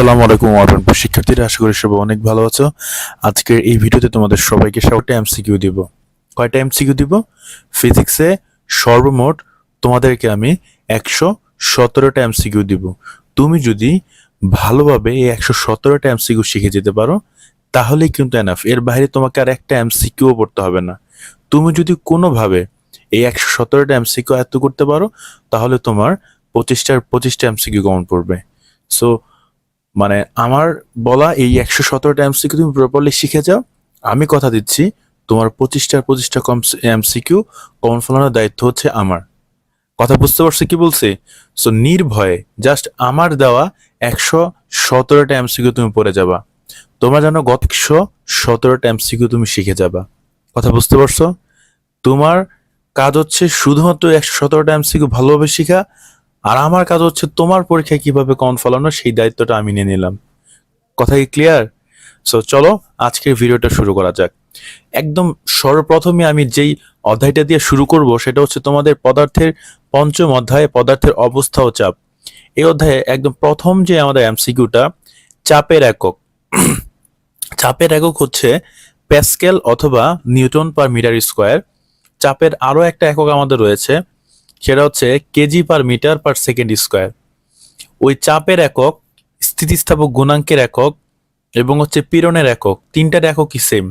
আসসালামু আলাইকুম আরবানপুর শিক্ষার্থীরা, আশা করি সবাই অনেক ভালো আছো। আজকের এই ভিডিওতে তোমাদের সবাইকে সাতটা এমসিকিউ দিব। কয়টা এমসিকিউ দিব? ফিজিক্সে সর্বমোট তোমাদেরকে আমি একশো সতেরোটা এমসিকিউ দিব। তুমি যদি ভালোভাবে এই একশো সতেরোটা এমসিকিউ শিখে যেতে পারো তাহলেই কিন্তু এনাফ এর বাইরে তোমাকে আর একটা এমসিকিউও পড়তে হবে না। তুমি যদি কোনোভাবে এই একশো সতেরোটা এমসিকিউ আয়ত্ত করতে পারো, তাহলে তোমার পঁচিশটার পঁচিশটা এমসিকিউ কমন পড়বে। সো মানে আমার বলা এই একশো সতেরোটা এমসিকিউ তুমি প্রপারলি শিখে যাও। আমি কথা দিচ্ছি, তোমার পঁচিশটার পঁচিশটা কম এমসিকিউ কমন ফলানোর দায়িত্ব হচ্ছে আমার। কথা বুঝতে পারছ কি বলছে? সো নির্ভয়ে জাস্ট আমার দেওয়া একশো সতেরোটা এমসিকিউ তুমি পড়ে যাবা। তোমরা জানো গত একশো সতেরোটা এমসিকিউ তুমি শিখে যাবা। কথা বুঝতে পারছ? তোমার কাজ হচ্ছে শুধুমাত্র একশো সতেরোটা এমসিকিউ ভালোভাবে শেখা আর আমার কাজ হচ্ছে তোমার পরীক্ষায় কীভাবে কমন ফলানো, সেই দায়িত্বটা আমি নিয়ে নিলাম। কথা কি ক্লিয়ার সো চলো আজকের ভিডিওটা শুরু করা যাক। একদম সর্বপ্রথমে আমি যেই অধ্যায়টা দিয়ে শুরু করব, সেটা হচ্ছে তোমাদের পদার্থের পঞ্চম অধ্যায়ে পদার্থের অবস্থা ও চাপ। এই অধ্যায়ে একদম প্রথম যে আমাদের এমসিকিউটা চাপের একক। চাপের একক হচ্ছে প্যাসকেল অথবা নিউটন পার মিটার স্কোয়ার। চাপের আরও একটা একক আমাদের রয়েছে সেটা হচ্ছে kg per metre per second square. ওই চাপের একক, স্থিতিস্থাপক গুণাঙ্কের একক এবং হচ্ছে পীড়নের একক, তিনটার এককই সেম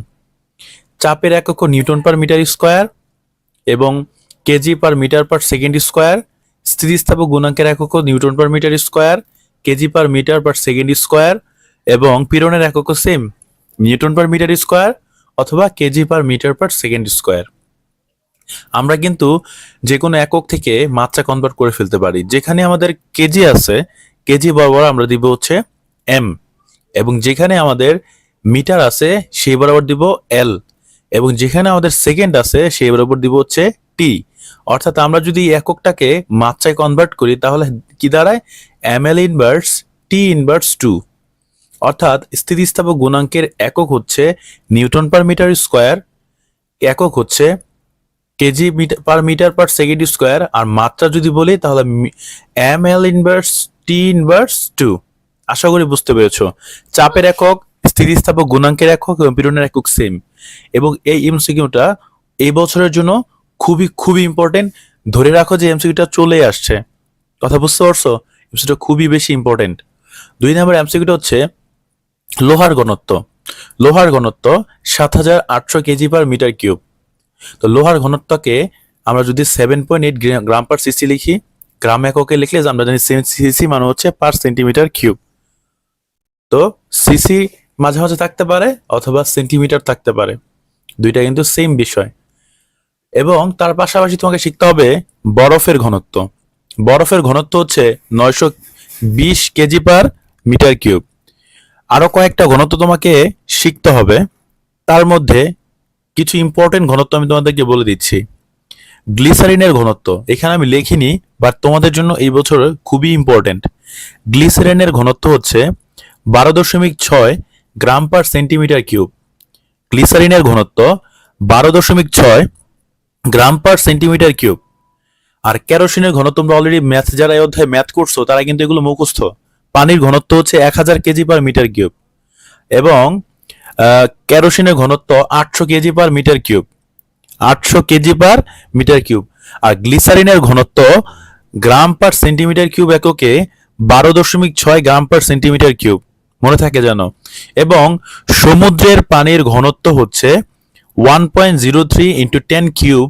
চাপের একক নিউটন পার মিটার স্কোয়ার এবং kg per metre per second square. স্থিতিস্থাপক গুণাঙ্কের একক newton per metre square, kg per metre per second square এবং পীড়নের এককও same newton per metre square অথবা kg per metre per second square. আমরা কিন্তু যে কোনো একক থেকে মাত্রা কনভার্ট করে ফেলতে পারি। যেখানে আমাদের কেজি আছে কেজি বরাবর আমরা দিব হচ্ছে এম এবং যেখানে আমাদের মিটার আছে, সেই বরাবর দিব এল এবং যেখানে আমাদের সেকেন্ড আছে, সেই বরাবর দিব হচ্ছে টি অর্থাৎ আমরা যদি এককটাকে মাত্রায় কনভার্ট করি, তাহলে কি দাঁড়ায়? M L inverse T inverse two অর্থাৎ স্থিতিস্থাপক গুণাঙ্কের একক হচ্ছে নিউটন পার মিটার স্কোয়ার, একক হচ্ছে kg per metre per second square আর মাত্রা যদি বলি, তাহলে M L inverse T inverse two আশা করি বুঝতে পেরেছ। চাপের একক, স্থিতিস্থাপক গুণাঙ্কের একক এবং পীড়নের একক সেম এবং এই এমসিকিউটা এই বছরের জন্য খুবই খুবই ইম্পর্টেন্ট ধরে রাখো যে এমসিকিউটা চলে আসছে। কথা বুঝতে পারছ? এমসিকিউটা খুবই বেশি ইম্পর্টেন্ট দুই নম্বর এমসিকিউটা হচ্ছে লোহার ঘনত্ব। লোহার ঘনত্ব সাত হাজার আটশো কেজি পার মিটার কিউব তো লোহার ঘনত্বকে আমরা যদি seven point eight gram per CC লিখি গ্রাম এককে লিখলে আমরা জানি সিসি মানে হচ্ছে পার সেন্টিমিটার কিউব তো সিসি মাঝে মাঝে থাকতে পারে অথবা সেন্টিমিটার থাকতে পারে। দুইটা কিন্তু সেম বিষয়। এবং তার পাশাপাশি তোমাকে শিখতে হবে বরফের ঘনত্ব। বরফের ঘনত্ব হচ্ছে নয়শো বিশ কেজি পার মিটার কিউব আরও কয়েকটা ঘনত্ব তোমাকে শিখতে হবে। তার মধ্যে কিছু ইম্পর্টেন্ট ঘনত্ব আমি তোমাদেরকে বলে দিচ্ছি। গ্লিসারিনের ঘনত্ব, এখানে আমি লিখিনি বাট তোমাদের জন্য এই বছর খুবই ইম্পর্টেন্ট গ্লিসারিনের ঘনত্ব হচ্ছে বারো দশমিক ছয় গ্রাম পার সেন্টিমিটার কিউব। গ্লিসারিনের ঘনত্ব বারো দশমিক ছয় গ্রাম পার সেন্টিমিটার কিউব। আর ক্যারোসিনের ঘনত্ব তোমরা অলরেডি ম্যাথ যারা এই অধ্যায়ে ম্যাথ করছ, তারা কিন্তু এগুলো মুখস্থ। পানির ঘনত্ব হচ্ছে এক হাজার কেজি পার মিটার কিউব। এবং ক্যারোসিনের ঘনত্ব আটশো কেজি পার মিটার কিউব আটশো কেজি পার মিটার কিউব আর গ্লিসারিনের ঘনত্ব গ্রাম পার সেন্টিমিটার কিউব এককে বারো দশমিক ছয় গ্রাম পার সেন্টিমিটার কিউব মনে থাকে যেন। এবং সমুদ্রের পানির ঘনত্ব হচ্ছে one point zero three into ten cube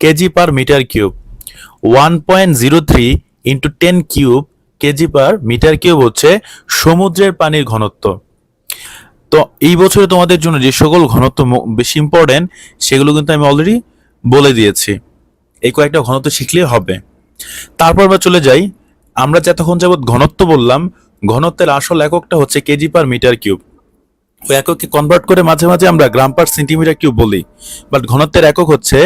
kg per metre cube one point zero three into ten cube kg per metre cube হচ্ছে সমুদ্রের পানির ঘনত্ব। তো এই বছরে তোমাদের জন্য যে সকল ঘনত্ব বেশি ইম্পর্টেন্ট সেগুলো কিন্তু আমি অলরেডি বলে দিয়েছি। এই কয়েকটা ঘনত্ব শিখলেই হবে। তারপর আমরা চলে যাই। আমরা যতক্ষণ যাবৎ ঘনত্ব বললাম, ঘনত্বের আসল এককটা হচ্ছে কেজি পার মিটার কিউব ওই এককে কনভার্ট করে মাঝে মাঝে আমরা গ্রাম পার সেন্টিমিটার কিউব বলি। বাট ঘনত্বের একক হচ্ছে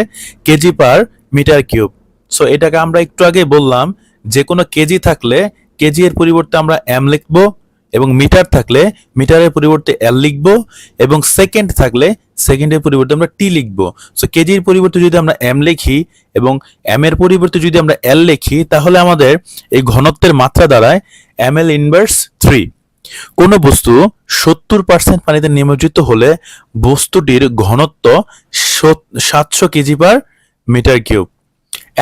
kg per metre cube so এটাকে আমরা একটু আগে বললাম, যে কোনো কেজি থাকলে কেজি এর পরিবর্তে আমরা এম লিখব। এবং মিটার থাকলে মিটারের পরিবর্তে এল লিখব এবং সেকেন্ড থাকলে সেকেন্ডের পরিবর্তে আমরা টি লিখব। সো কেজির পরিবর্তে যদি আমরা এম লিখি এবং এম এর পরিবর্তে যদি আমরা এল লিখি, তাহলে আমাদের এই ঘনত্বের মাত্রা দাঁড়ায় এম এল ইনভার্স থ্রি কোনো বস্তু সত্তর পার্সেন্ট পানিতে নিমজ্জিত হলে বস্তুটির ঘনত্ব সাতশো kg per metre cube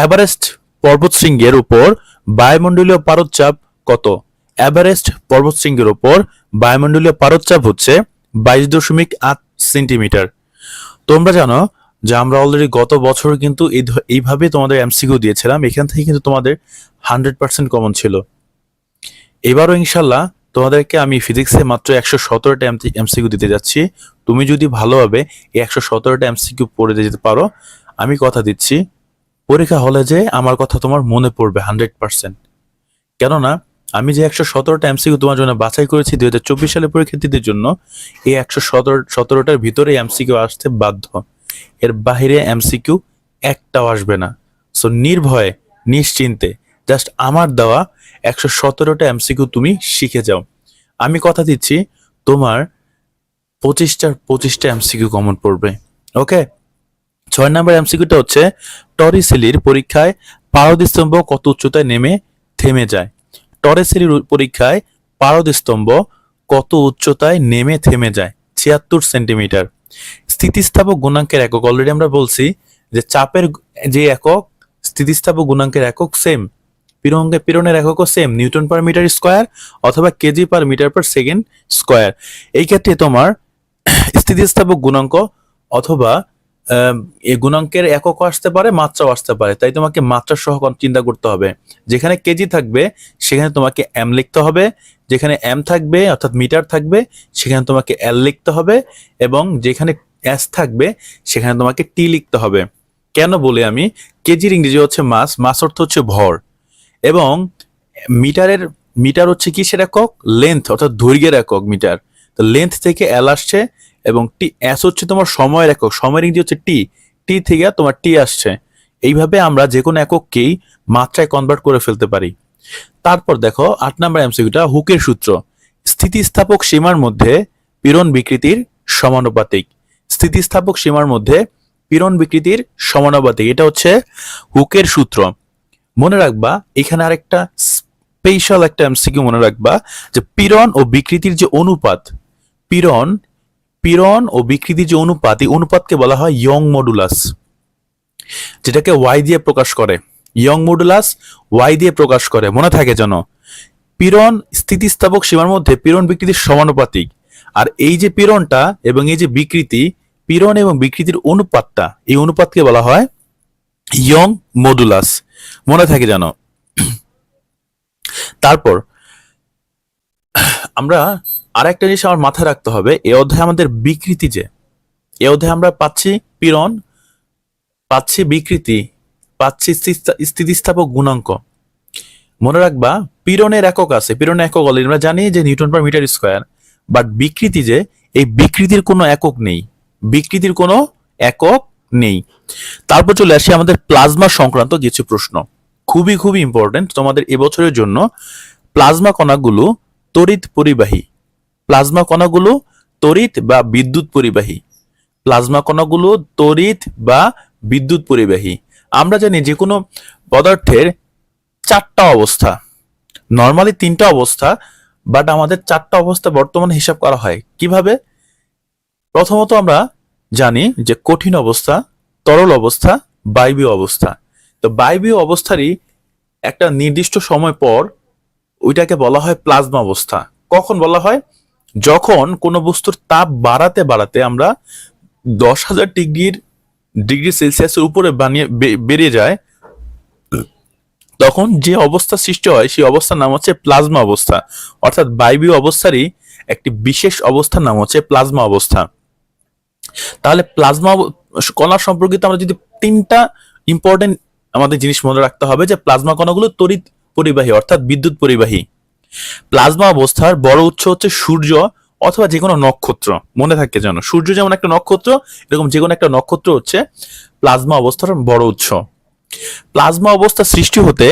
Everest পর্বতশৃঙ্গের উপর বায়ুমণ্ডলীয় পারদচাপ কত? এভারেস্ট পর্বতশৃঙ্গের ওপর বায়ুমণ্ডলীয় পারদচাপ হচ্ছে বাইশ দশমিক আট সেন্টিমিটার। তোমরা জানো যে আমরা অলরেডি গত বছর কিন্তু এইভাবে তোমাদের এমসিকিউ দিয়েছিলাম, এখান থেকে কিন্তু তোমাদের হান্ড্রেড পার্সেন্ট কমন ছিল। এবারও ইনশাল্লাহ তোমাদেরকে আমি ফিজিক্সে মাত্র একশো সতেরোটা এমসিকিউ দিতে যাচ্ছি। তুমি যদি ভালোভাবে এই একশো সতেরোটা এমসিকিউ পড়ে যেতে পারো, আমি কথা দিচ্ছি, পরীক্ষা হলে যে আমার কথা তোমার মনে পড়বে হান্ড্রেড পার্সেন্ট। কেননা আমি যে একশো সতেরোটা এমসিকিউ তোমার জন্য বাছাই করেছি দুই হাজার চব্বিশ সালের পরীক্ষার্থীদের জন্য, এই একশো সতেরো সতেরোটার ভিতরে এমসিকিউ আসতে বাধ্য। এর বাহিরে এমসিকিউ একটাও আসবে না। সো নির্ভয়ে, নিশ্চিন্তে জাস্ট আমার দেওয়া একশো সতেরোটা এমসিকিউ তুমি শিখে যাও। আমি কথা দিচ্ছি, তোমার পঁচিশটার পঁচিশটা এমসিকিউ কমন পড়বে। ওকে ছয় নম্বর এমসিকিউটা হচ্ছে টরিসেলির পরীক্ষায় পারদস্তম্ভ কত উচ্চতায় নেমে, থেমে যায়। টরেসেলির পরীক্ষায় পারদস্তম্ভ কত উচ্চতায় নেমে থেমে যায়? ছিয়াত্তর সেন্টিমিটার। স্থিতিস্থাপক গুণাঙ্কের একক। অলরেডি আমরা বলছি যে চাপের যে একক, স্থিতিস্থাপক গুণাঙ্কের একক সেম পীড়নকে পীড়নের এককও same newton per metre square অথবা kg per metre per second square. এই ক্ষেত্রে তোমার স্থিতিস্থাপক গুণাঙ্ক অথবা এই গুণাঙ্কের একক আসতে পারে, মাত্রাও আসতে পারে। তাই তোমাকে মাত্রা সহ চিন্তা করতে হবে। যেখানে কেজি থাকবে, সেখানে তোমাকে এম লিখতে হবে। যেখানে এম থাকবে, অর্থাৎ মিটার থাকবে, সেখানে তোমাকে এল লিখতে হবে। এবং যেখানে এস থাকবে, সেখানে তোমাকে টি লিখতে হবে। কেন বলি আমি? কেজির ইংরেজি হচ্ছে মাস মাস অর্থ হচ্ছে ভর। এবং মিটারের, মিটার হচ্ছে কি সেটা একক? লেন্থ অর্থাৎ দৈর্ঘ্যের একক মিটার। তো লেন্থ থেকে এল আসছে এবং টি এস হচ্ছে তোমার সময়ের একক। সময়ের ইংরেজি হচ্ছে টি টি থেকে তোমার টি আসছে। এইভাবে আমরা যে কোনো একককেই মাত্রায় কনভার্ট করে ফেলতে পারি। তারপর দেখো, আট নম্বর এমসিকিউটা হুকের সূত্র। স্থিতিস্থাপক সীমার মধ্যে পীড়ন বিকৃতির সমানুপাতিক। স্থিতিস্থাপক সীমার মধ্যে পীড়ন বিকৃতির সমানুপাতিক। এটা হচ্ছে হুকের সূত্র। মনে রাখবা, এখানে আরেকটা স্পেশাল একটা এমসিকিউ মনে রাখবা যে পীড়ন ও বিকৃতির যে অনুপাত, পীড়ন পীড়ন ও বিকৃতির যে অনুপাত, এই অনুপাতকে বলা হয় ইয়ং মডুলাস, যেটাকে ওয়াই দিয়ে প্রকাশ করে। ইয়ং মডুলাস ওয়াই দিয়ে প্রকাশ করে। মনে থাকে যেন পীড়ন স্থিতিস্থাপক সীমার মধ্যে পীড়ন বিকৃতির সমানুপাতিক। আর এই যে পীড়নটা এবং এই যে বিকৃতি, পীড়ন এবং বিকৃতির অনুপাতটা, এই অনুপাতকে বলা হয় ইয়ং মডুলাস। মনে থাকে যেন। তারপর আমরা আর একটা জিনিস আমার মাথায় রাখতে হবে, এ অধ্যায়ে আমাদের বিকৃতি যে, এ অধ্যায়ে আমরা পাচ্ছি পীড়ন, পাচ্ছি বিকৃতি, পাচ্ছি স্থিতি- স্থিতিস্থাপক গুণাঙ্ক। মনে রাখবা, পীড়নের একক আছে, পীড়নের একক অলরেডি আমরা জানি যে newton per metre square but বিকৃতি যে, এই বিকৃতির কোনো একক নেই, বিকৃতির কোনো একক নেই। তারপর চলে আসি আমাদের প্লাজমা সংক্রান্ত কিছু প্রশ্ন। খুবই খুবই ইম্পর্টেন্ট তোমাদের এবছরের জন্য প্লাজমা কণাগুলো তড়িৎ পরিবাহী প্লাজমা কণাগুলো তড়িৎ বা বিদ্যুৎ পরিবাহী। প্লাজমা কণাগুলো তড়িৎ বা বিদ্যুৎ পরিবাহী। আমরা জানি যে কোনো পদার্থের চারটা অবস্থা। নর্মালি তিনটা অবস্থা বাট আমাদের চারটা অবস্থা বর্তমানে হিসাব করা হয়। কীভাবে? প্রথমত আমরা জানি যে কঠিন অবস্থা, তরল অবস্থা, বায়বীয় অবস্থা। তো বায়বীয় অবস্থারই একটা নির্দিষ্ট সময় পর ওইটাকে বলা হয় প্লাজমা অবস্থা। কখন বলা হয়? যখন কোনো বস্তুর তাপ বাড়াতে বাড়াতে আমরা দশ হাজার ডিগ্রির ডিগ্রি সেলসিয়াসের উপরে বানিয়ে বে- বেরিয়ে যায়, তখন যে অবস্থা সৃষ্টি হয়, সেই অবস্থার নাম হচ্ছে প্লাজমা অবস্থা। অর্থাৎ বায়বীয় অবস্থারই একটি বিশেষ অবস্থার নাম হচ্ছে প্লাজমা অবস্থা। তাহলে প্লাজমা কণা সম্পর্কিত আমরা যদি তিনটা ইম্পর্টেন্ট আমাদের জিনিস মনে রাখতে হবে যে প্লাজমা কণাগুলো তড়িৎ পরিবাহী, অর্থাৎ বিদ্যুৎ পরিবাহী। প্লাজমা অবস্থার বড় উৎস হচ্ছে সূর্য অথবা যে কোনো নক্ষত্র। মনে থাকে যেন সূর্য যেমন একটা নক্ষত্র, এরকম যে কোনো একটা নক্ষত্র হচ্ছে প্লাজমা অবস্থার বড় উৎস। প্লাজমা অবস্থা সৃষ্টি হতে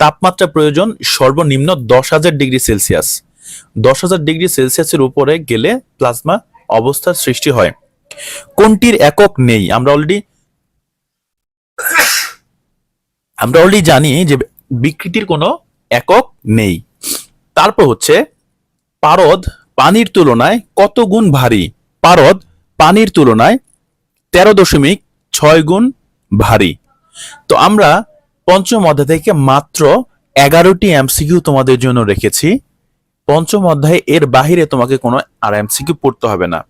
তাপমাত্রা প্রয়োজন সর্বনিম্ন দশ হাজার ডিগ্রি সেলসিয়াস। দশ হাজার ডিগ্রি সেলসিয়াসের উপরে গেলে প্লাজমা অবস্থার সৃষ্টি হয়। কোনটির একক নেই? আমরা অলরেডি আমরা অলরেডি জানি যে বিকৃতির কোনো একক নেই। তারপর হচ্ছে পারদ পানির তুলনায় কত গুণ ভারী? পারদ পানির তুলনায় তেরো দশমিক ছয় গুণ ভারী। তো আমরা পঞ্চম অধ্যায় থেকে মাত্র এগারোটি এমসিকিউ তোমাদের জন্য রেখেছি। পঞ্চম অধ্যায়ে এর বাহিরে তোমাকে কোনো আর এমসিকিউ পড়তে হবে না।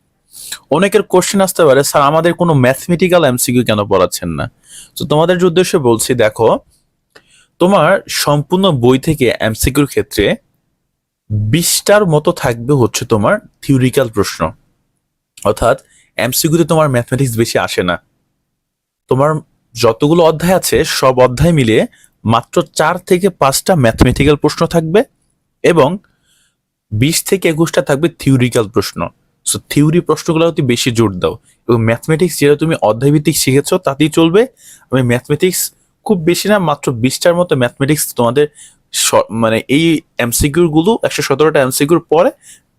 অনেকের কোশ্চেন আসতে পারে, স্যার, আমাদের কোনো ম্যাথমেটিক্যাল এমসিকিউ কেন পড়াচ্ছেন না? তো তোমাদের উদ্দেশ্যে বলছি, দেখো, তোমার সম্পূর্ণ বই থেকে এমসিকিউর ক্ষেত্রে বিশটার মতো থাকবে হচ্ছে তোমার থিওরিক্যাল প্রশ্ন। অর্থাৎ এমসিকিউতে তোমার ম্যাথমেটিক্স বেশি আসে না। তোমার যতগুলো অধ্যায় আছে, সব অধ্যায় মিলিয়ে মাত্র চার থেকে পাঁচটা ম্যাথমেটিক্যাল প্রশ্ন থাকবে এবং বিশ থেকে একুশটা থাকবে থিওরিক্যাল প্রশ্ন। সো থিওরি প্রশ্নগুলো তুমি বেশি জোর দাও। এবং ম্যাথমেটিক্স যেটা তুমি অধ্যায়ভিত্তিক শিখেছো, তাতেই চলবে। আমি ম্যাথমেটিক্স খুব বেশি না, মাত্র বিশটার মতো ম্যাথমেটিক্স তোমাদের মানে এই এমসিকিউরগুলো, একশো সতেরোটা এমসিকিউর পরে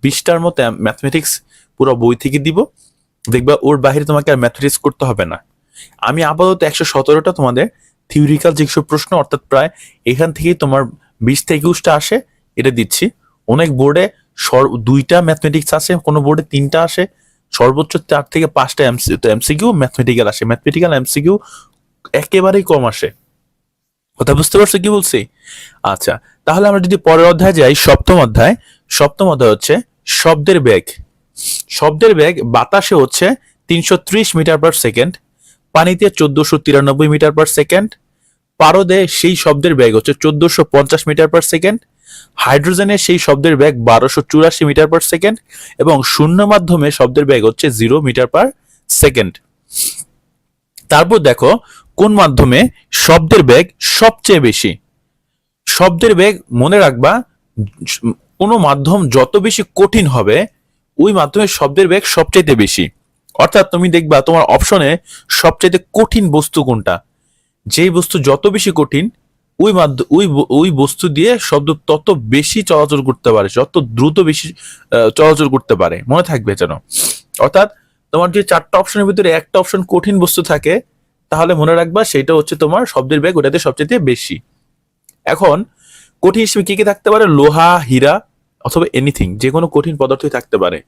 বিশটার মতো ম্যাথমেটিক্স পুরো বই থেকে দিব। দেখবা ওর বাইরে তোমাকে আর ম্যাথমেটিক্স করতে হবে না। আমি আপাতত একশো সতেরোটা তোমাদের থিওরিক্যাল যেসব প্রশ্ন, অর্থাৎ প্রায় এখান থেকেই তোমার বিশ থেকে একুশটা আসে, এটা দিচ্ছি। অনেক বোর্ডে সর দুইটা ম্যাথমেটিক্স আসে কোনো বোর্ডে তিনটা আসে। সর্বোচ্চ চার থেকে পাঁচটা এমসি এমসিকিউ ম্যাথমেটিক্যাল আসে। ম্যাথমেটিক্যাল এমসিকিউ একেবারেই কম আসে। কথা বুঝতে পারছ কি বলছি? আচ্ছা তাহলে আমরা যদি পরের অধ্যায় যাই, সপ্তম অধ্যায়। সপ্তম অধ্যায় হচ্ছে শব্দের বেগ। শব্দের বেগ বাতাসে হচ্ছে তিনশো ত্রিশ মিটার পার সেকেন্ড, পানিতে চোদ্দশো তিরানব্বই মিটার পার সেকেন্ড, পারদে সেই শব্দের বেগ হচ্ছে চোদ্দশো পঞ্চাশ মিটার পার সেকেন্ড হাইড্রোজেনের সেই শব্দের বেগ বারোশো চুরাশি মিটার পার সেকেন্ড, এবং শূন্য মাধ্যমে শব্দের বেগ হচ্ছে জিরো মিটার পার সেকেন্ড। তারপর দেখো কোন মাধ্যমে শব্দের বেগ সবচেয়ে বেশি? শব্দের বেগ মনে রাখবা, কোনো মাধ্যম যত বেশি কঠিন হবে, ওই মাধ্যমে শব্দের বেগ সবচাইতে বেশি। অর্থাৎ তুমি দেখবা, তোমার অপশনে সবচাইতে কঠিন বস্তু কোনটা? যেই বস্তু যত বেশি কঠিন, ওই মাধ্যম ওই ওই বস্তু দিয়ে শব্দ তত বেশি চলাচল করতে পারে, যত দ্রুত বেশি চলাচল করতে পারে। মনে থাকবে যেন। অর্থাৎ তোমার যে চারটা অপশনের ভিতরে একটা অপশন কঠিন বস্তু থাকে তাহলে মনে রাখবা সেটা হচ্ছে তোমার শব্দের বেগ ওটাতে সবচেয়ে বেশি। এখন কঠিন হিসেবে কি কি থাকতে পারে? লোহা, হীরা অথবা এনিথিং যে কোনো কঠিন পদার্থই থাকতে পারে।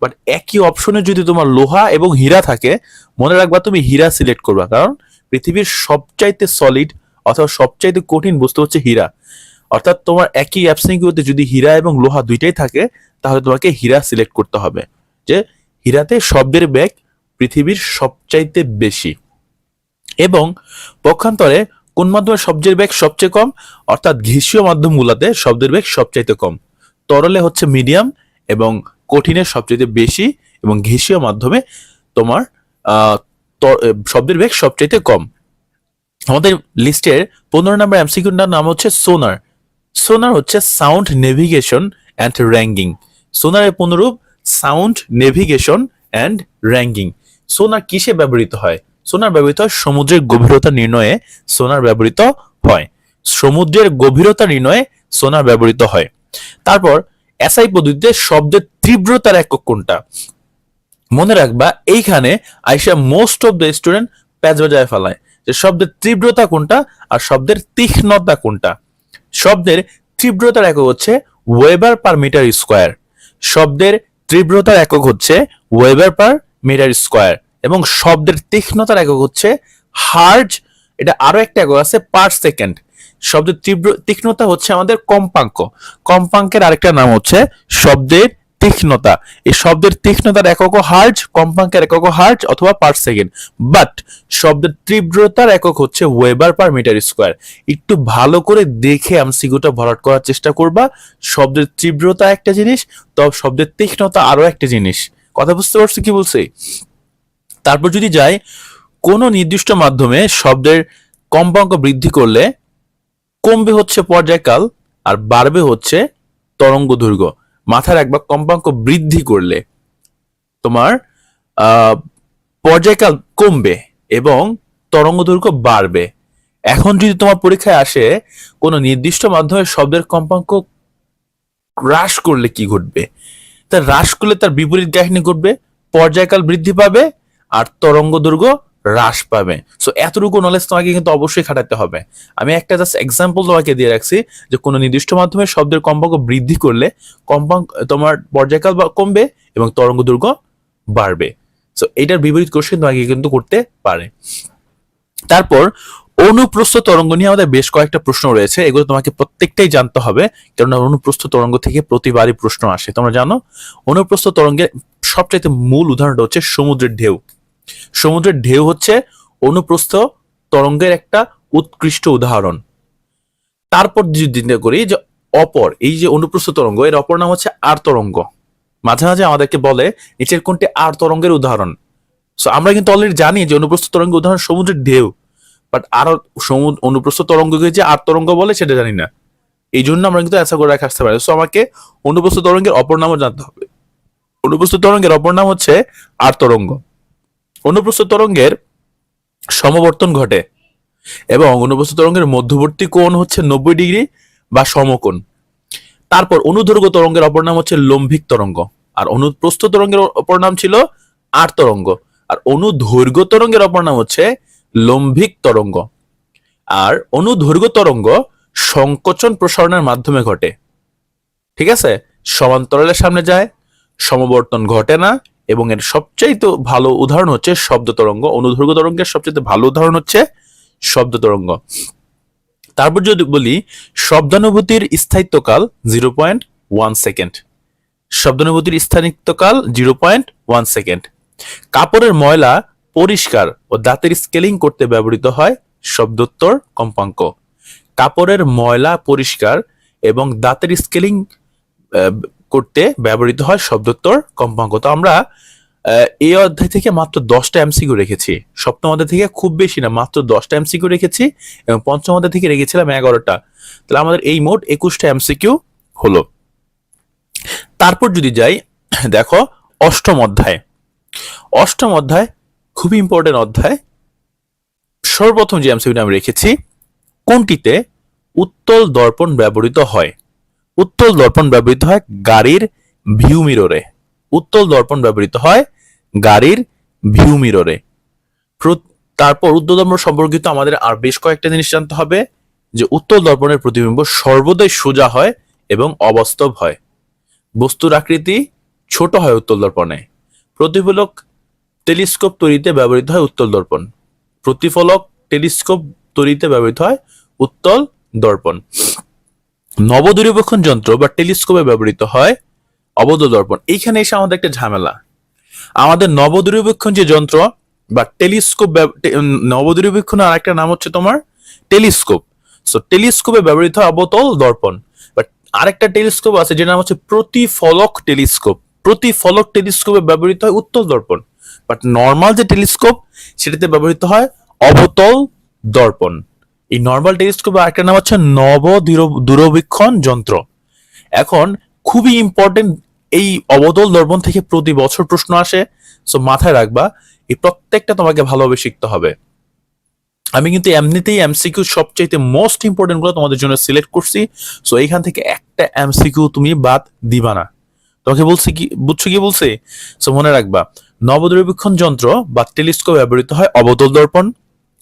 বাট একই অপশনে যদি তোমার লোহা এবং হীরা থাকে, মনে রাখবা তুমি হীরা সিলেক্ট করবা। কারণ পৃথিবীর সবচাইতে সলিড অথবা সবচাইতে কঠিন বস্তু হচ্ছে হীরা। অর্থাৎ তোমার একই অ্যাপসিংগুলোতে যদি হীরা এবং লোহা দুইটাই থাকে, তাহলে তোমাকে হীরা সিলেক্ট করতে হবে। যে হীরাতে শব্দের বেগ পৃথিবীর সবচাইতে বেশি। এবং পক্ষান্তরে কোন মাধ্যমে শব্দের বেগ সবচেয়ে কম, অর্থাৎ ঘেষীয় মাধ্যমগুলোতে শব্দের বেগ সবচাইতে কম। তরলে হচ্ছে মিডিয়াম এবং কঠিনের সবচাইতে বেশি এবং ঘেষীয় মাধ্যমে তোমার শব্দের বেগ সবচাইতে কম। আমাদের লিস্টের পনেরো নম্বর এমসিকিউটার নাম হচ্ছে সোনার। সোনার হচ্ছে সাউন্ড নেভিগেশন অ্যান্ড র্যাঙ্কিং সোনারের পুনরূপ sound navigation and ranging sonar কিসে ব্যবহৃত হয়? সোনার ব্যবহৃত সমুদ্রের গভীরতা নির্ণয়ে সোনার ব্যবহৃত হয়। সমুদ্রের গভীরতা নির্ণয়ে সোনার ব্যবহৃত হয়। তারপর এসআই পদ্ধতিতে শব্দের তীব্রতার একক কোনটা? মনে রাখবা, এইখানে আইসা মোস্ট অফ দ্য স্টুডেন্ট প্যাচ বাজায় ফেলায় যে শব্দের তীব্রতা কোনটা আর শব্দের তীক্ষ্ণতা কোনটা। শব্দের তীব্রতার একক হচ্ছে ওয়েবার পার মিটার স্কোয়ার শব্দের তীব্রতার একক হচ্ছে ওয়েবার পার মিটার স্কোয়ার এবং শব্দের তীক্ষ্ণতার একক হচ্ছে হার্জ। এটা আরও একটা একক আছে পার সেকেন্ড। শব্দের তীব্র, তীক্ষ্ণতা হচ্ছে আমাদের কম্পাঙ্ক। কম্পাঙ্কের আরেকটা নাম হচ্ছে শব্দের তীক্ষ্ণতা। এই শব্দের তীক্ষ্ণতার একক হার্জ, কম্পাঙ্কের একক হার্জ অথবা পার সেকেন্ড। বাট শব্দের তীব্রতার একক হচ্ছে ওয়েবার পার মিটার স্কোয়ার। একটু ভালো করে দেখে আমি এমসিকিউটা ভরাট করার চেষ্টা করবা। শব্দের তীব্রতা একটা জিনিস, তবে শব্দের তীক্ষ্ণতা আরও একটা জিনিস। কথা বুঝতে পারছ কি বলছি? তারপর যদি যাই কোনো নির্দিষ্ট মাধ্যমে শব্দের কম্পাঙ্ক বৃদ্ধি করলে কমবে হচ্ছে পর্যায়কাল আর বাড়বে হচ্ছে তরঙ্গ দৈর্ঘ্য। মাথায় রাখবা কম্পাঙ্ক বৃদ্ধি করলে তোমার পর্যায়কাল কমবে এবং তরঙ্গ দৈর্ঘ্য বাড়বে। এখন যদি তোমার পরীক্ষায় আসে, কোনো নির্দিষ্ট মাধ্যমে শব্দের কম্পাঙ্ক হ্রাস করলে কি ঘটবে? তা হ্রাস করলে তার বিপরীত কাহিনী ঘটবে, পর্যায়কাল বৃদ্ধি পাবে আর তরঙ্গ দৈর্ঘ্য হ্রাস পাবে। সো এতটুকু নলেজ তোমাকে কিন্তু অবশ্যই খাটাতে হবে। আমি একটা জাস্ট এক্সাম্পল তোমাকে দিয়ে রাখছি যে কোনো নির্দিষ্ট মাধ্যমে শব্দের কম্পাঙ্ক বৃদ্ধি করলে কম্পাঙ্ক, তোমার পর্যায়কাল কমবে এবং তরঙ্গ দৈর্ঘ্য বাড়বে। সো এটার বিপরীত কোশ্চেন তোমাকে কিন্তু করতে পারে। তারপর, অনুপ্রস্থ তরঙ্গ নিয়ে আমাদের বেশ কয়েকটা প্রশ্ন রয়েছে। এগুলো তোমাকে প্রত্যেকটাই জানতে হবে, কেননা অনুপ্রস্থ তরঙ্গ থেকে প্রতিবারই প্রশ্ন আসে। তোমরা জানো, অনুপ্রস্থ তরঙ্গের সবচাইতে মূল উদাহরণটা হচ্ছে সমুদ্রের ঢেউ। সমুদ্রের ঢেউ হচ্ছে অনুপ্রস্থ তরঙ্গের একটা উৎকৃষ্ট উদাহরণ। তারপর যদি চিন্তা করি যে অপর, এই যে অনুপ্রস্থ তরঙ্গ, এর অপর নাম হচ্ছে আর তরঙ্গ। মাঝে মাঝে আমাদেরকে বলে, নিচের কোনটি আর তরঙ্গের উদাহরণ? সো আমরা কিন্তু অলরেডি জানি যে অনুপ্রস্থ তরঙ্গের উদাহরণ সমুদ্রের ঢেউ। বাট আরও সমুদ্র, অনুপ্রস্থ তরঙ্গকে যে আর তরঙ্গ বলে সেটা জানি না। এই জন্য আমরা কিন্তু অ্যান্সার করে রেখে আসতে পারি। সো আমাকে অনুপ্রস্থ তরঙ্গের অপর নামও জানতে হবে। অনুপ্রস্থ তরঙ্গের অপর নাম হচ্ছে আর তরঙ্গ। অনুপ্রস্থ তরঙ্গের সমবর্তন ঘটে এবং অনুপ্রস্থ তরঙ্গের মধ্যবর্তী কোণ হচ্ছে নব্বই ডিগ্রি বা সমকোণ। তারপর অনুদৈর্ঘ্য তরঙ্গের অপর নাম হচ্ছে লম্বিক তরঙ্গ। আর অনুপ্রস্থ তরঙ্গের অপর নাম ছিল আর তরঙ্গ। আর অনুদৈর্ঘ্য তরঙ্গের অপর নাম হচ্ছে লম্বিক তরঙ্গ। আর অনুদৈর্ঘ্য তরঙ্গ সংকোচন প্রসারণের মাধ্যমে ঘটে। ঠিক আছে? সমান্তরালের সামনে যায়, সমবর্তন ঘটে না এবং এর সবচাইতে ভালো উদাহরণ হচ্ছে শব্দ তরঙ্গ। অনুদৈর্ঘ্য তরঙ্গের সবচেয়ে ভালো উদাহরণ হচ্ছে শব্দ তরঙ্গ। তারপর যদি বলি, শব্দানুভূতির স্থায়িত্বকাল জিরো পয়েন্ট ওয়ান সেকেন্ড শব্দানুভূতির স্থায়িত্বকাল জিরো পয়েন্ট ওয়ান সেকেন্ড কাপড়ের ময়লা পরিষ্কার ও দাঁতের স্কেলিং করতে ব্যবহৃত হয় শব্দোত্তর কম্পাঙ্ক। কাপড়ের ময়লা পরিষ্কার এবং দাঁতের স্কেলিং ব্যবহৃত হয় শব্দোত্তর কম্পাঙ্ক। তো আমরা এই অধ্যায় থেকে মাত্র দশটা এমসিকিউ রেখেছি। সপ্তম অধ্যায় থেকে খুব বেশি না, মাত্র দশটা এমসিকিউ রেখেছি এবং পঞ্চম অধ্যায় থেকে রেখেছিলাম এগারোটা। তাহলে আমাদের এই মোট একুশটা এমসিকিউ হলো। তারপর যদি যাই, দেখো, অষ্টম অধ্যায়। অষ্টম অধ্যায় খুবই ইম্পর্টেন্ট অধ্যায়। সর্বপ্রথম যে এমসিকিউটা আমি রেখেছি, কোনটিতে উত্তল দর্পণ ব্যবহৃত হয়? উত্তল দর্পণ ব্যবহৃত হয় গাড়ির ভিউ মিররে। উত্তল দর্পণ ব্যবহৃত হয় গাড়ির ভিউ মিররে। প্র- তারপর উত্তল দর্পণ সম্পর্কিত আমাদের আর বেশ কয়েকটা জিনিস জানতে হবে, যে উত্তল দর্পণের প্রতিবিম্ব সর্বদাই সোজা হয় এবং অবাস্তব হয়। বস্তুর আকৃতি ছোট হয় উত্তল দর্পণে। প্রতিফলক টেলিস্কোপ তৈরিতে ব্যবহৃত হয় উত্তল দর্পণ। প্রতিফলক টেলিস্কোপ তৈরিতে ব্যবহৃত হয় উত্তল দর্পণ। নবদূরবীক্ষণ যন্ত্র বা টেলিস্কোপে ব্যবহৃত হয় অবদ দর্পণ। এইখানে এসে আমাদের একটা ঝামেলা। আমাদের নবদূরবীক্ষণ যে যন্ত্র বা টেলিস্কোপ ব্যব- টে- উম, নবদূরবীক্ষণের আরেকটা নাম হচ্ছে তোমার টেলিস্কোপ। সো টেলিস্কোপে ব্যবহৃত হয় অবতল দর্পণ। বাট আরেকটা টেলিস্কোপ আছে যেটা নাম হচ্ছে প্রতিফলক টেলিস্কোপ। প্রতিফলক টেলিস্কোপে ব্যবহৃত হয় উত্তল দর্পণ। বাট নর্মাল যে টেলিস্কোপ সেটাতে ব্যবহৃত হয় অবতল দর্পণ। এই নর্মাল টেলিস্কোপের আরেকটা নাম হচ্ছে নব দূরবীক্ষণ যন্ত্র। এখন খুবই ইম্পর্টেন্ট এই অবদল দর্পণ থেকে প্রতি বছর প্রশ্ন আসে সো মাথায় রাখবা, এই প্রত্যেকটা তোমাকে ভালোভাবে শিখতে হবে। আমি কিন্তু এমনিতেই এমসিকিউ সবচাইতে মোস্ট ইম্পর্টেন্টগুলো তোমাদের জন্য সিলেক্ট করছি সো এইখান থেকে একটা এমসিকিউ তুমি বাদ দিবা না। তোমাকে বলছি কি, বুঝছ কি বলছি? সো মনে রাখবা নবদূরবীক্ষণ যন্ত্র বা টেলিস্কোপ ব্যবহৃত হয় অবতল দর্পণ,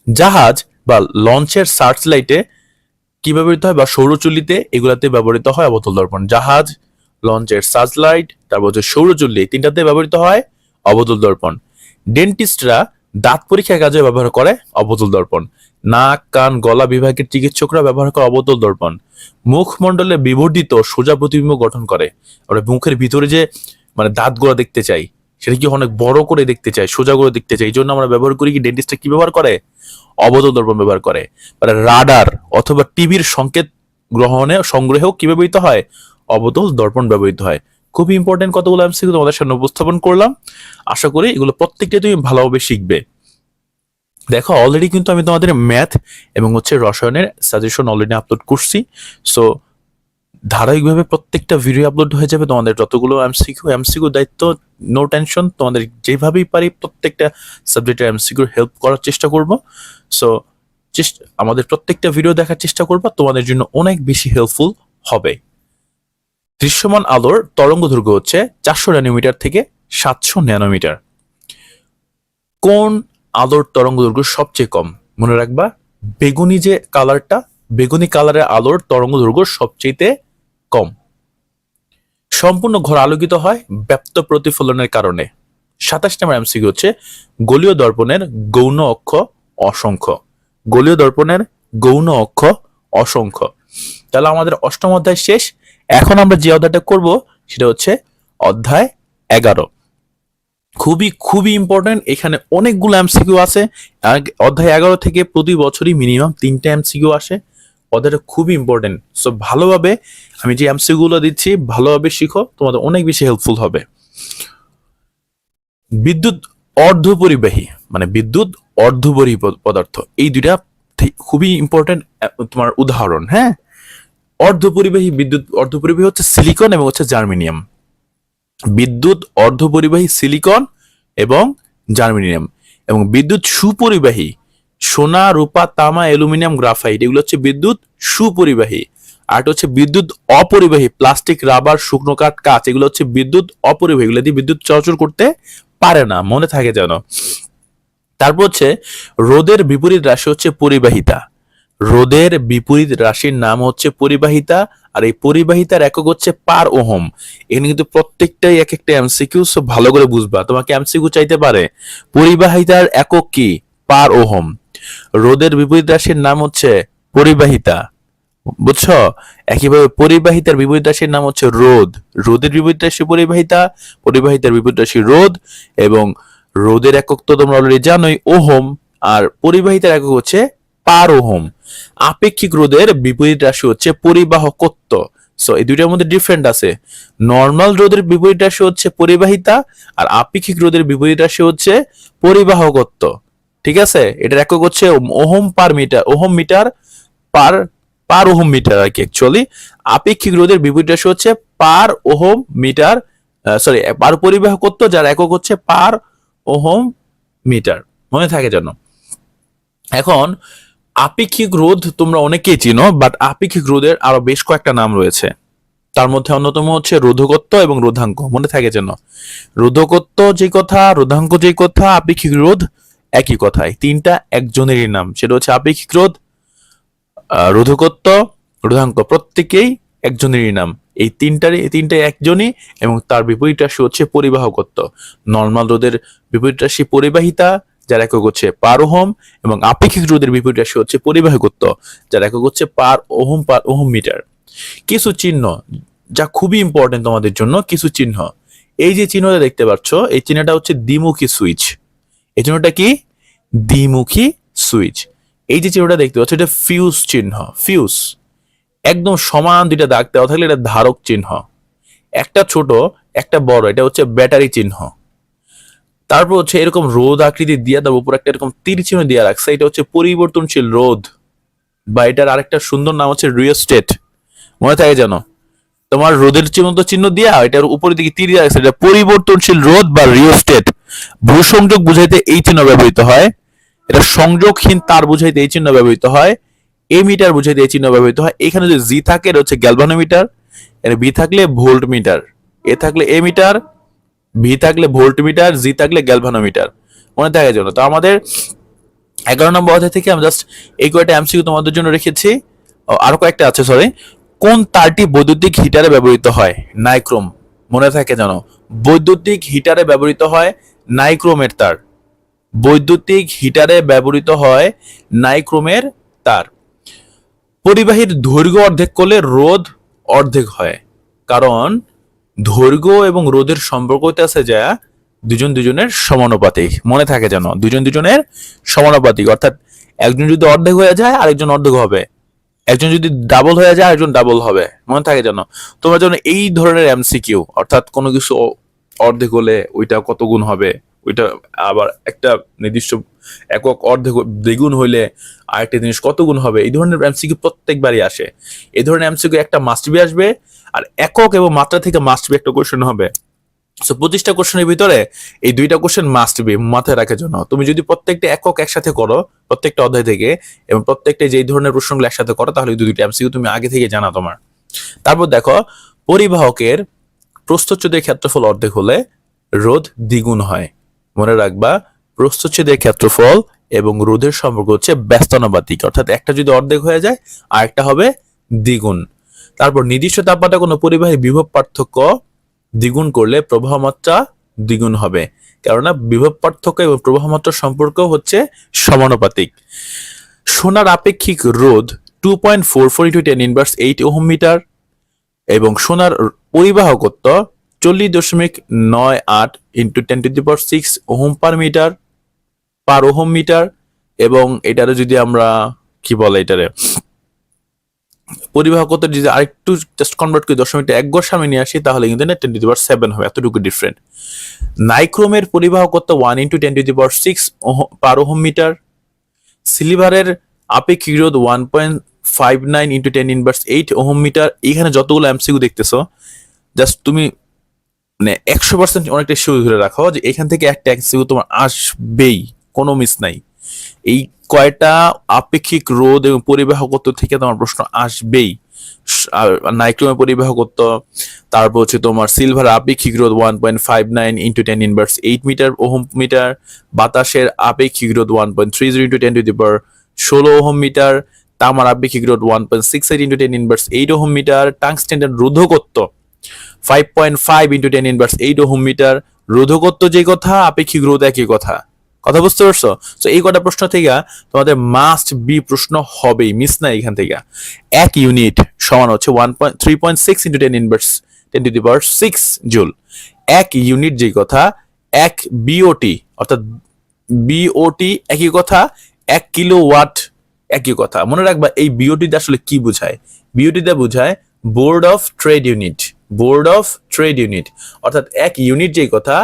জাহাজ বা লঞ্চের সার্চ লাইটে কি ব্যবহৃত হয় বা সৌরচুল্লিতে এগুলাতে ব্যবহৃত হয় অবতল দর্পণ। জাহাজ লঞ্চের সার্চ লাইট তারপর হচ্ছে সৌরচুল্লি তিনটাতে ব্যবহৃত হয় অবতল দর্পণ। ডেন্টিস্টরা দাঁত পরীক্ষার কাজে ব্যবহার করে অবতল দর্পণ। নাক, কান, গলা বিভাগের চিকিৎসকরা ব্যবহার করে অবতল দর্পণ। মুখমণ্ডলে বিবর্ধিত সোজা প্রতিবিম্ব গঠন করে। আমরা মুখের ভিতরে যে মানে দাঁতগুলো দেখতে চাই সেটা কি অনেক বড় করে দেখতে চাই সোজা করে দেখতে চাই এই জন্য আমরা ব্যবহার করি কি ডেন্টিস্টরা কি ব্যবহার করে? অবতল দর্পণ ব্যবহার করে। মানে রাডার অথবা টিভির সংকেত গ্রহণে সংগ্রহেও কি ব্যবহৃত হয়? অবতল দর্পণ ব্যবহৃত হয়। খুবই ইম্পর্টেন্ট কতগুলো এমসিকিউ তোমাদের সামনে উপস্থাপন করলাম। আশা করি এগুলো প্রত্যেকটা তুমি ভালোভাবে শিখবে। দেখো অলরেডি কিন্তু আমি তোমাদের ম্যাথ এবং হচ্ছে রসায়নের সাজেশন অলরেডি আপলোড করছি। সো ধারাবাহিকভাবে প্রত্যেকটা ভিডিও আপলোড হয়ে যাবে, তোমাদের যতগুলো এমসিকিউ এমসিকিউ দায়িত্ব নো টেনশন তোমাদের যেভাবেই পারি প্রত্যেকটা সাবজেক্টের এমসিকিউর হেল্প করার চেষ্টা করব। সো চেষ্টা আমাদের প্রত্যেকটা ভিডিও দেখার চেষ্টা করবা, তোমাদের জন্য অনেক বেশি হেল্পফুল হবে। দৃশ্যমান আলোর তরঙ্গ দৈর্ঘ্য হচ্ছে চারশো ন্যানোমিটার থেকে সাতশো ন্যানোমিটার কোন আলোর তরঙ্গ দৈর্ঘ্য সবচেয়ে কম? মনে রাখবা, বেগুনি যে কালারটা বেগুনি কালারের আলোর তরঙ্গ দৈর্ঘ্য সবচেয়ে কম। সম্পূর্ণ ঘর আলোকিত হয় ব্যাপ্ত প্রতিফলনের কারণে। সাতাশ নম্বর এমসিকি হচ্ছে, গলীয় দর্পণের গৌণ অক্ষ অসংখ্য। গলীয় দর্পণের গৌণ অক্ষ অসংখ্য। তাহলে আমাদের অষ্টম অধ্যায় শেষ। এখন আমরা যে অধ্যায়টা করব, সেটা হচ্ছে অধ্যায় এগারো। খুবই খুবই ইম্পর্টেন্ট এখানে অনেকগুলো এমসিকিউ আছে। অধ্যায় এগারো থেকে প্রতি বছরই মিনিমাম তিনটা এমসিকিউ আসে। অধ্যায়টা খুবই ইম্পর্টেন্ট সো ভালোভাবে আমি যে এমসিকিউ গুলো দিচ্ছি, ভালোভাবে শিখো, তোমাদের অনেক বেশি হেল্পফুল হবে। বিদ্যুৎ অর্ধপরিবাহী মানে বিদ্যুৎ অর্ধপরিবাহী পদার্থ, এই দুইটা খুবই ইম্পর্টেন্ট তোমার উদাহরণ হ্যাঁ? অর্ধপরিবাহী বিদ্যুৎ, অর্ধপরিবাহী হচ্ছে সিলিকন এবং হচ্ছে জার্মেনিয়াম বিদ্যুৎ অর্ধপরিবাহী সিলিকন এবং জার্মেনিয়াম এবং বিদ্যুৎ সুপরিবাহী সোনা, রূপা, তামা, অ্যালুমিনিয়াম, গ্রাফাইট। এগুলো হচ্ছে বিদ্যুৎ সুপরিবাহী। আর হচ্ছে বিদ্যুৎ অপরিবাহী, প্লাস্টিক, রাবার, শুকনো কাঠ, কাঁচ। এগুলো হচ্ছে বিদ্যুৎ অপরিবাহী। এগুলো দিয়ে বিদ্যুৎ চলাচল করতে পারে না, মনে থাকে যেন। তারপর হচ্ছে রোদের বিপরীত রাশি হচ্ছে পরিবাহিতা। রোদের বিপরীত রাশির নাম হচ্ছে পরিবাহিতা, আর এই পরিবাহিতার একক হচ্ছে পার ওহম। এখানে কিন্তু প্রত্যেকটাই এক একটা এমসিকিউ সব ভালো করে বুঝবা। তোমাকে এমসিকিউ চাইতে পারে, পরিবাহিতার একক কি? Per ohm. রোদের বিপরীত রাশির নাম হচ্ছে পরিবাহিতা। বুঝছ? একইভাবে পরিবাহিতার বিপরীত রাশির নাম হচ্ছে রোদ। রোদের বিপরীত রাশি পরিবাহিতা, পরিবাহিতার বিপরীত রাশি রোদ এবং রোদের একক তো তোমরা অলরেডি জানোই, ওহম। আর পরিবাহিতার একক হচ্ছে পার ওহম আপেক্ষিক রোদের বিপরীত রাশি হচ্ছে পরিবাহকত্ব। সো এই দুইটার মধ্যে ডিফারেন্ট আছে। নর্মাল রোদের বিপরীত রাশি হচ্ছে পরিবাহিতা আর আপেক্ষিক রোদের বিপরীত রাশি হচ্ছে পরিবাহকত্ব। ঠিক আছে? এটার একক হচ্ছে ohm per metre, ohm metre per per ohm metre আর কি অ্যাকচুয়ালি আপেক্ষিক রোধের বিপরীত রাশি হচ্ছে per ohm metre sorry per পরিবাহকত্ব যার একক হচ্ছে পার ওহম মিটার। মনে থাকে যেন। এখন, আপেক্ষিক রোধ তোমরা অনেকেই চিনো বাট আপেক্ষিক রোধের আরও বেশ কয়েকটা নাম রয়েছে। তার মধ্যে অন্যতম হচ্ছে রোধকত্ব এবং রোধাঙ্ক। মনে থাকে যেন। রোধকত্ব যে কথা, রোধাঙ্ক যে কথা, আপেক্ষিক রোধ একই কথায়, তিনটা একজনেরই নাম। সেটা হচ্ছে আপেক্ষিক রোধ রোধকত্ব, রোধাঙ্ক। প্রত্যেকেই একজনেরই নাম। এই তিনটারই তিনটা একজনই এবং তার বিপরীত রাশি হচ্ছে পরিবাহকত্ব। নর্মাল রোধের বিপরীত রাশি পরিবাহিতা, যার একক হচ্ছে পার ওহম এবং আপেক্ষিক রোধের বিপরীত রাশি হচ্ছে পরিবাহকত্ব, যার একক হচ্ছে per ohm per ohm metre. কিছু চিহ্ন, যা খুবই ইম্পর্টেন্ট তোমাদের জন্য, কিছু চিহ্ন। এই যে চিহ্নটা দেখতে পাচ্ছ, এই চিহ্নটা হচ্ছে দ্বিমুখী সুইচ। এই চিহ্নটা কি? দ্বিমুখী সুইচ। এই যে চিহ্নটা দেখতে পাচ্ছ, এটা ফিউজ চিহ্ন ফিউজ একদম সমান দুইটা দাগ দেওয়া থাকলে এটা ধারক চিহ্ন। একটা ছোট, একটা বড়, এটা হচ্ছে ব্যাটারি চিহ্ন। তারপর হচ্ছে এরকম রোদ আকৃতি দিয়ে তার উপর একটা এরকম তীর চিহ্ন দিয়ে রাখছে, এটা হচ্ছে পরিবর্তনশীল রোধ। বা এটার আরেকটা সুন্দর নাম হচ্ছে রিওস্টেট মনে থাকে যেন তোমার রোদের চিহ্ন তো চিহ্ন দিয়া, এটার উপরের দিকে তীর দিয়ে রাখছে, এটা পরিবর্তনশীল রোধ বা রিওস্টেট ভূসংযোগ বুঝাইতে এই চিহ্ন ব্যবহৃত হয়। এটা সংযোগহীন তার বুঝাইতে এই চিহ্ন ব্যবহৃত হয়। এ মিটার বুঝাইতে এই চিহ্ন ব্যবহৃত হয়। এখানে যদি জি থাকে, এটা হচ্ছে গ্যালভানোমিটার। এর বি থাকলে ভোল্ট মিটার এ থাকলে এ মিটার ভি থাকলে ভোল্ট মিটার জি থাকলে গ্যালভানোমিটার। মনে থাকে জন্য। তো আমাদের এগারো নম্বর অধ্যায় থেকে আমি জাস্ট এই কয়েকটা এমসিকিউ তোমাদের জন্য রেখেছি। আরও কয়েকটা আছে সরি কোন তারটি বৈদ্যুতিক হিটারে ব্যবহৃত হয়? নাইক্রোম। মনে থাকে জানো বৈদ্যুতিক হিটারে ব্যবহৃত হয় নাইক্রোমের তার। বৈদ্যুতিক হিটারে ব্যবহৃত হয় নাইক্রোমের তার। পরিবাহীর দৈর্ঘ্য অর্ধেক করলে রোধ অর্ধেক হয়। কারণ দৈর্ঘ্য এবং রোধের সম্পর্ক আছে যা দুজন দুজনের সমানুপাতিক। মনে থাকে যেন দুজন দুজনের সমানুপাতিক। অর্থাৎ একজন যদি অর্ধেক হয়ে যায়, আরেকজন অর্ধেক হবে। একজন যদি ডাবল হয়ে যায়, আরেকজন ডাবল হবে। মনে থাকে যেন? তোমার জন্য এই ধরনের এমসিকিউ অর্থাৎ কোনো কিছু অর্ধেক হলে ওইটা কত গুণ হবে? ওইটা আবার একটা নির্দিষ্ট একক অর্ধেক দ্বিগুণ হইলে আরেকটা জিনিস কত গুণ হবে? এই ধরনের এমসিকিউ প্রত্যেকবারই আসে। এই ধরনের এমসিকিউ একটা মাস্ট বি আসবে আর একক এবং মাত্রা থেকে মাস্ট বি একটা কোশ্চেন হবে। সো পঁচিশটা কোশ্চেনের ভিতরে এই দুইটা কোশ্চেন মাস্ট বি মাথায় রাখার জন্য। তুমি যদি প্রত্যেকটা একক একসাথে করো, প্রত্যেকটা অধ্যায় থেকে এবং প্রত্যেকটা যেই ধরনের প্রশ্নগুলো একসাথে করো, তাহলে দুইটা এমসিকিউ তুমি আগে থেকে জানা তোমার। তারপর দেখো, পরিবাহকের প্রস্থচ্ছেদের ক্ষেত্রফল অর্ধেক হলে রোধ দ্বিগুণ হয়। মনে রাখবা, প্রস্থচ্ছেদের ক্ষেত্রফল এবং রোধের সম্পর্ক হচ্ছে ব্যস্তানুপাতিক। অর্থাৎ একটা যদি অর্ধেক হয়ে যায় আর একটা হবে দ্বিগুণ। তারপর নির্দিষ্ট তাপমাত্রা কোনো পরিবাহী বিভব পার্থক্য দ্বিগুণ করলে প্রবাহ মাত্রা দ্বিগুণ হবে। কেননা বিভব পার্থক্য এবং প্রবাহ মাত্রার সম্পর্ক হচ্ছে সমানুপাতিক। সোনার আপেক্ষিক রোধ two point four four into ten inverse eight ohm metre এবং সোনার পরিবাহকত্ব চল্লিশ দশমিক নয় আট into ten to the six ohm per metre per ohm metre এবং এটারে যদি আমরা, কি বলে এটারে? পরিবাহকত্ব যদি আরেকটু জাস্ট কনভার্ট করে দশমিকটা এক গড় সামনে নিয়ে আসি, তাহলে কিন্তু না টেন টু দি সেভেন হবে, এতটুকু ডিফারেন্ট নাইক্রোমের পরিবাহকত্ব one into ten to the six per ohm metre সিলিভারের আপেক্ষিক রোধ one point five nine into ten inverse eight ohm metre এখানে যতগুলো এমসিকিউ দেখতেছো জাস্ট তুমি মানে একশো পার্সেন্ট অনেকটা শিওর ধরে রাখো যে এখান থেকে একটা এমসিকিউ তোমার আসবেই, কোনো মিস নাই। এই কয়টা আপেক্ষিক রোধ এবং পরিবাহকত্ব থেকে তোমার প্রশ্ন আসবেই। নাইক্রোমের পরিবাহকত্ব, তারপর হচ্ছে তোমার সিলভার আপেক্ষিক রোধ one point five nine into ten inverse eight metre ohm metre বাতাসের আপেক্ষিক রোধ one point three zero into ten to the power ষোলো ওহম মিটার তামার আপেক্ষিক রোধ one point six eight into ten inverse eight ohm metre টাংস্টেনের রোধকত্ব five point five into ten inverse eight ohm metre রোধকত্ব যে কথা, আপেক্ষিক রোধ একই কথা। কথা বুঝতে পারছ? তো এই কটা প্রশ্ন থেকে তোমাদের মাস্ট বি প্রশ্ন হবেই মিস না এখান থেকে। এক ইউনিট সমান হচ্ছে one point three point six into ten inverse ten to the power six joule এক ইউনিট যে কথা, এক বিওটি অর্থাৎ বিওটি একই কথা, এক কিলো ওয়াট একই কথা। মনে রাখবা, এই বিওটিতে আসলে কি বোঝায়? বিওটিতে বোঝায় board of trade unit board of trade unit অর্থাৎ এক ইউনিট যে কথা,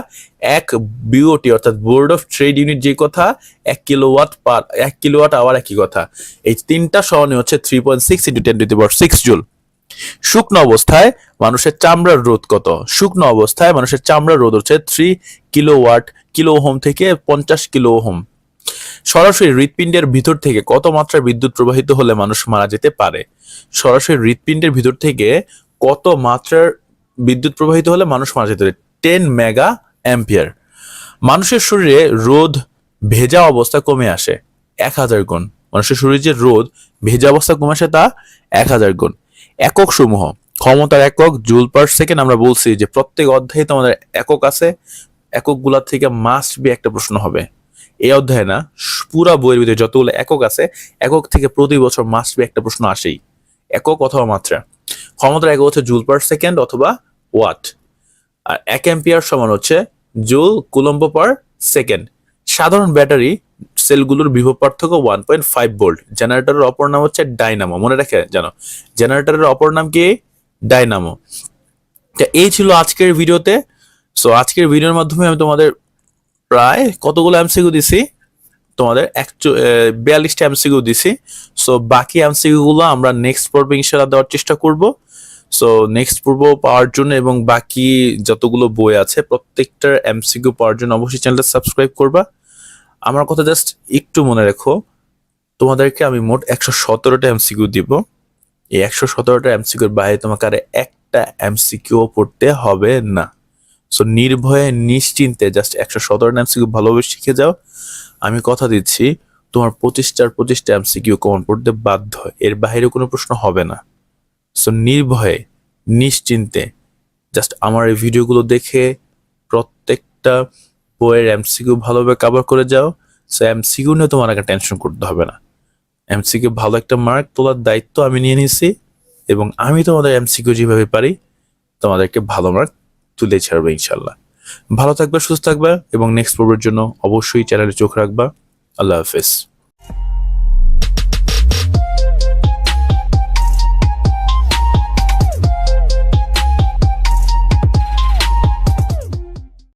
এক বিওটি অর্থাৎ বোর্ড অফ ট্রেড ইউনিট যে কথা, এক কিলোওয়াট পার, এক কিলোওয়াট আওয়ার একই কথা। এই তিনটা সহনে হচ্ছে three point six into ten to six joule শুকনো অবস্থায় মানুষের চামড়ার রোধ কত? শুকনো অবস্থায় মানুষের চামড়ার রোধ হচ্ছে থ্রি কিলোওয়াট কিলো ওহম থেকে পঞ্চাশ কিলো ওহম সরাসরি হৃৎপিণ্ডের ভিতর থেকে কত মাত্রায় বিদ্যুৎ প্রবাহিত হলে মানুষ মারা যেতে পারে? সরাসরি হৃৎপিণ্ডের ভিতর থেকে কত মাত্রার বিদ্যুৎ প্রবাহিত হলে মানুষ মারা যেতে পারে? Ten mega ampere. মানুষের শরীরে রোদ ভেজা অবস্থা কমে আসে, এক হাজার গুণ। মানুষের শরীরে যে রোদ ভেজা অবস্থা কমে আসে তা এক হাজার গুণ। একক সমূহ, ক্ষমতার একক, জুল পার সেকেন্ড আমরা বলছি যে প্রত্যেক অধ্যায়ে তো আমাদের একক আছে। এককগুলা থেকে মাস্ট বি একটা প্রশ্ন হবে। এই অধ্যায়ে না পুরা বইয়ের ভিতরে যতগুলো একক আছে, একক থেকে প্রতি বছর মাস্ট বি একটা প্রশ্ন আসেই। একক অথবা মাত্রা। ক্ষমতার একক হচ্ছে জুল পার সেকেন্ড অথবা ওয়াট আর এক অ্যাম্পিয়ার সমান হচ্ছে জুল কুলম্ব পার সেকেন্ড সাধারণ ব্যাটারি সেলগুলোর বিভব পার্থক্য ওয়ান পয়েন্ট ফাইভ ভোল্ট জেনারেটরের অপর নাম হচ্ছে ডাইনামো। মনে রাখে জানো, জেনারেটরের অপর নাম কি? ডাইনামো। তা এই ছিল আজকের ভিডিওতে। সো আজকের ভিডিওর মাধ্যমে আমি তোমাদের প্রায় কতগুলো এমসিকিউ দিছি? তোমাদের একচু বিয়াল্লিশটা এমসিকিউ দিছি। সো বাকি এমসিকিউ গুলো আমরা নেক্সট পর্বে ইনশাল্লাহ দেওয়ার চেষ্টা করব। সো নেক্সট পর্ব পাওয়ার জন্য এবং বাকি যতগুলো বই আছে, প্রত্যেকটার এমসিকিউ পাওয়ার জন্য অবশ্যই চ্যানেলটা সাবস্ক্রাইব করবা। আমার কথা জাস্ট একটু মনে রেখো, তোমাদেরকে আমি মোট একশো সতেরোটা এমসিকিউ দিব। এই একশো সতেরোটা এমসিকিউর বাইরে তোমাকে আর একটা এমসিকিউ পড়তে হবে না। সো নির্ভয়ে, নিশ্চিন্তে জাস্ট একশো সতেরোটা এমসিকিউ ভালোভাবে শিখে যাও। আমি কথা দিচ্ছি, তোমার পঁচিশটার পঁচিশটা এমসিকিউ কমন পড়তে বাধ্য। এর বাইরে কোনো প্রশ্ন হবে না। সো নির্ভয়ে, নিশ্চিন্তে জাস্ট আমার এই ভিডিওগুলো দেখে প্রত্যেকটা বইয়ের এমসিকিউ ভালোভাবে কাভার করে যাও। সো এমসিকিউ নিয়ে তোমার আগে টেনশন করতে হবে না। এমসিকিউ ভালো একটা মার্ক তোলার দায়িত্ব আমি নিয়ে নিয়েছি এবং আমি তোমাদের এমসিকিউ যেভাবে পারি, তোমাদেরকে ভালো মার্ক তুলে ছাড়বে ইনশাল্লাহ ভালো থাকবে, সুস্থ থাকবে এবং নেক্সট পর্বের জন্য অবশ্যই চ্যানেলে চোখ রাখবা। আল্লাহ হাফেজ।